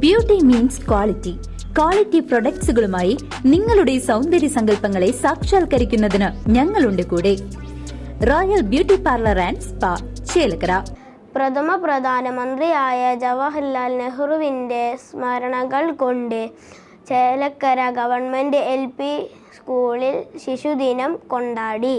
Beauty means quality quality പ്രൊഡക്ട്സുകളുമായി നിങ്ങളുടെ സൗന്ദര്യ സങ്കല്പങ്ങളെ സാക്ഷാത്കരിക്കുന്നതിന് ഞങ്ങളുണ്ട് കൂടെ. Royal beauty parlour and spa Chelakkara. പ്രഥമ പ്രധാനമന്ത്രിയായ ജവഹർലാൽ നെഹ്റുവിന്റെ സ്മരണകൾ കൊണ്ട് ചേലക്കര ഗവൺമെന്റ് എൽ പി സ്കൂളിൽ ശിശുദിനം കൊണ്ടാടി.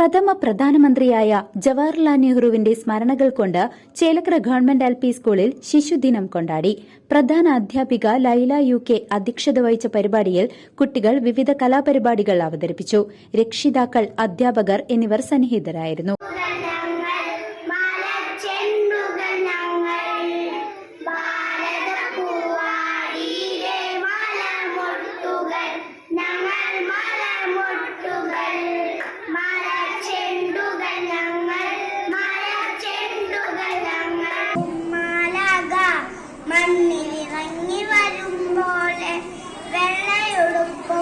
പ്രഥമ പ്രധാനമന്ത്രിയായ ജവഹർലാൽ നെഹ്റുവിന്റെ സ്മരണകൾ കൊണ്ട് ചേലക്കര ഗവൺമെന്റ് എൽ പി സ്കൂളിൽ ശിശുദിനം കൊണ്ടാടി. പ്രധാന അധ്യാപിക ലൈല യു കെ അധ്യക്ഷത വഹിച്ച പരിപാടിയിൽ കുട്ടികൾ വിവിധ കലാപരിപാടികൾ അവതരിപ്പിച്ചു. രക്ഷിതാക്കൾ അധ്യാപകർ എന്നിവർ സന്നിഹിതരായിരുന്നു.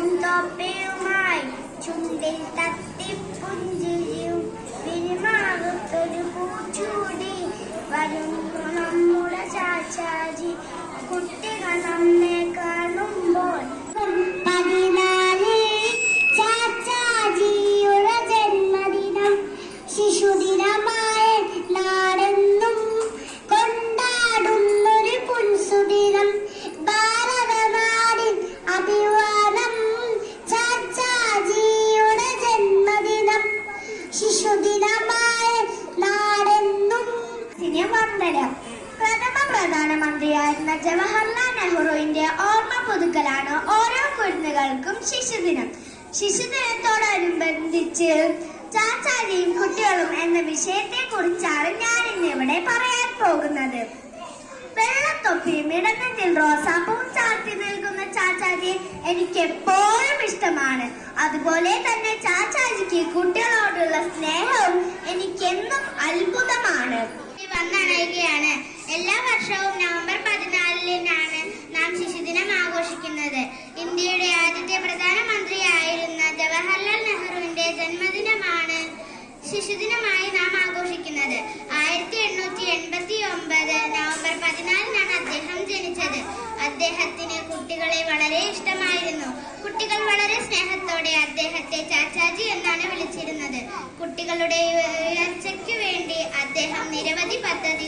Când o pe mai, đến de tiếp. വന്ദനം പ്രഥമ പ്രധാനമന്ത്രിയായിരുന്ന ജവഹർലാൽ നെഹ്റുവിന്റെ ഓർമ്മ പുതുക്കലാണ് ഓരോ കുരുന്നുകൾക്കും ശിശുദിനം. ശിശുദിനത്തോടനുബന്ധിച്ച് ചാച്ചാരിയും കുട്ടികളും എന്ന വിഷയത്തെ കുറിച്ചാണ് ഞാൻ ഇന്നിവിടെ പറയാൻ പോകുന്നത്. വെള്ളത്തൊപ്പിയും ഇടനെഞ്ചിൽ റോസാപ്പും ചാർത്തി നിൽക്കുന്ന ചാച്ചാജിയെ എനിക്ക് എപ്പോഴും ഇഷ്ടമാണ്. അതുപോലെ തന്നെ ചാച്ചാജിക്ക് കുട്ടികളോടുള്ള സ്നേഹവും എനിക്കെന്നും അത്ഭുതമാണ്. എല്ലാ വർഷവും നവംബർ പതിനാലിനാണ് നാം ശിശുദിനം ആഘോഷിക്കുന്നത്. ഇന്ത്യയുടെ ആദ്യത്തെ പ്രധാനമന്ത്രിയായിരുന്ന ജവഹർലാൽ നെഹ്റുവിന്റെ ജന്മദിനമാണ് ശിശുദിനമായി നാം ആഘോഷിക്കുന്നത്. ആയിരത്തി എണ്ണൂറ്റി എൺപത്തി ഒമ്പത് നവംബർ പതിനാലിനാണ് അദ്ദേഹം ജനിച്ചത്. അദ്ദേഹത്തിന് കുട്ടികളെ വളരെ ഇഷ്ടമായിരുന്നു. കുട്ടികൾ വളരെ സ്നേഹത്തോടെ അദ്ദേഹത്തെ ചാച്ചാജി എന്നാണ് വിളിച്ചിരുന്നത്. കുട്ടികളുടെ ഉയർച്ചയ്ക്കു വേണ്ടി അദ്ദേഹം നിരവധി നടപ്പിലാക്കി